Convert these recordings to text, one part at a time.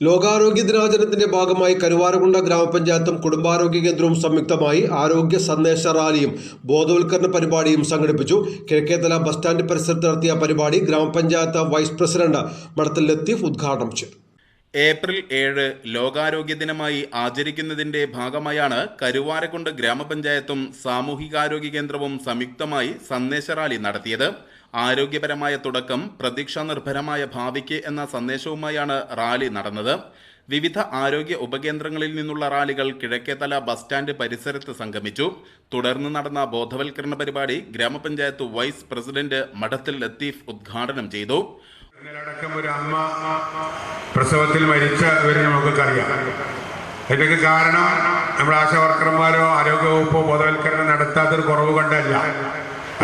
ലോകാരോഗ്യ ദിനാചരണത്തിന്റെ ഭാഗമായി കരുവാരകുണ്ട ഗ്രാമപഞ്ചായത്തും കുടുംബാരോഗ്യ കേന്ദ്രവും സംയുക്തമായി ആരോഗ്യ സന്ദേശ റാലിയും ബോധവൽക്കരണ പരിപാടിയും സംഘടിപ്പിച്ചു. കിഴക്കേതല ബസ് സ്റ്റാൻഡ് പരിസരത്ത് നടത്തിയ പരിപാടി ഗ്രാമപഞ്ചായത്ത് വൈസ് പ്രസിഡന്റ് മടത്തൽ ലത്തീഫ് ഉദ്ഘാടനം ചെയ്തു. ഏപ്രിൽ ഏഴ് ലോകാരോഗ്യ ദിനമായി ആചരിക്കുന്നതിന്റെ ഭാഗമായാണ് കരുവാരക്കുണ്ട് ഗ്രാമപഞ്ചായത്തും സാമൂഹികാരോഗ്യ കേന്ദ്രവും സംയുക്തമായി സന്ദേശ റാലി നടത്തിയത്. ആരോഗ്യപരമായ തുടക്കം പ്രതീക്ഷാ നിർഭരമായ ഭാവിക്ക് എന്ന സന്ദേശവുമായാണ് റാലി നടന്നത്. വിവിധ ആരോഗ്യ ഉപകേന്ദ്രങ്ങളിൽ നിന്നുള്ള റാലികൾ കിഴക്കേതല ബസ് സ്റ്റാൻഡ് പരിസരത്ത് സംഗമിച്ചു. തുടർന്ന് നടന്ന ബോധവൽക്കരണ പരിപാടി ഗ്രാമപഞ്ചായത്ത് വൈസ് പ്രസിഡന്റ് മഠത്തിൽ ലത്തീഫ് ഉദ്ഘാടനം ചെയ്തു. അടക്കം ഒരു അമ്മ പ്രസവത്തിൽ മരിച്ചവരെ നമുക്കറിയാം. ഇതിനൊക്കെ കാരണം നമ്മുടെ ആശാവർക്കർമാരോ ആരോഗ്യവകുപ്പോ ബോധവൽക്കരണം നടത്താത്തൊരു കുറവ് കൊണ്ടല്ല.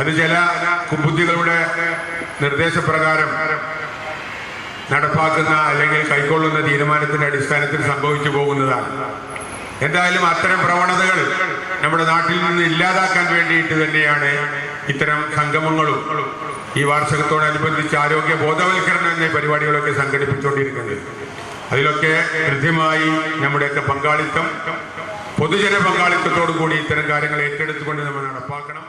അത് ചില കുബുദ്ധികളുടെ നിർദ്ദേശപ്രകാരം നടപ്പാക്കുന്ന അല്ലെങ്കിൽ കൈക്കൊള്ളുന്ന തീരുമാനത്തിന്റെ അടിസ്ഥാനത്തിൽ സംഭവിച്ചു പോകുന്നതാണ്. എന്തായാലും അത്തരം പ്രവണതകൾ നമ്മുടെ നാട്ടിൽ നിന്ന് ഇല്ലാതാക്കാൻ വേണ്ടിയിട്ട് തന്നെയാണ് ഇത്തരം സംഗമങ്ങളും ഈ വാർഷികത്തോടനുബന്ധിച്ച് ആരോഗ്യ ബോധവൽക്കരണം എന്ന പരിപാടികളൊക്കെ സംഘടിപ്പിച്ചുകൊണ്ടിരിക്കുന്നത്. അതിലൊക്കെ കൃത്യമായി നമ്മുടെയൊക്കെ പങ്കാളിത്തം പൊതുജന പങ്കാളിത്തത്തോടു കൂടി ഇത്തരം കാര്യങ്ങൾ ഏറ്റെടുത്തുകൊണ്ട് നമ്മൾ നടപ്പാക്കണം.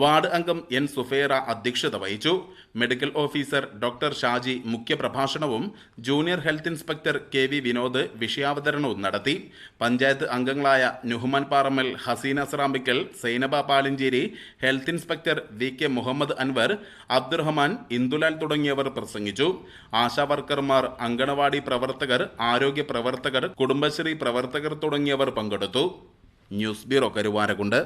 വാർഡ് അംഗം എൻ സുഫേറ അധ്യക്ഷത വഹിച്ചു. Medical officer doctor Shaji മുഖ്യപ്രഭാഷണവും junior health inspector K V Vinod വിഷയാവതരണവും നടത്തി. പഞ്ചായത്ത് അംഗങ്ങളായ Nuhman Parammal Haseena Srambikkal Sainaba Palinjeri health inspector V K Muhammad Anwar Abdurahman Indulal തുടങ്ങിയവർ പ്രസംഗിച്ചു. ആശാ വർക്കർമാർ അങ്കണവാടി പ്രവർത്തകർ ആരോഗ്യ പ്രവർത്തകർ കുടുംബശ്രീ പ്രവർത്തകർ തുടങ്ങിയവർ പങ്കെടുത്തു. News bureau Karuvarakundu.